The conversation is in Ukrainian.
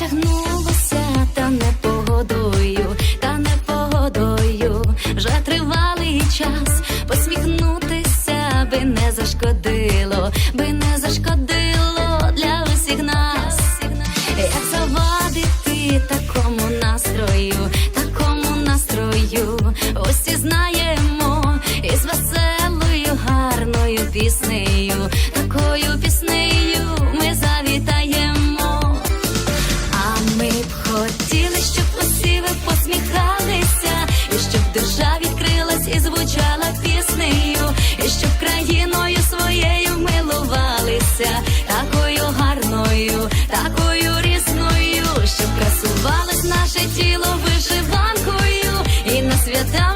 тягнулося, та не погодою, та не погодою, вже тривалий час посміхнутися, би не зашкодило, би не зашкодило для усіх нас, як завадити такому настрою, такому настрою, усі знаємо із веселою, гарною піснею, такою піснею. посміхалися, і щоб душа відкрилась і звучала піснею, і щоб країною своєю милувалися, такою гарною, такою різною, щоб красувалось наше тіло вишиванкою. І на свята.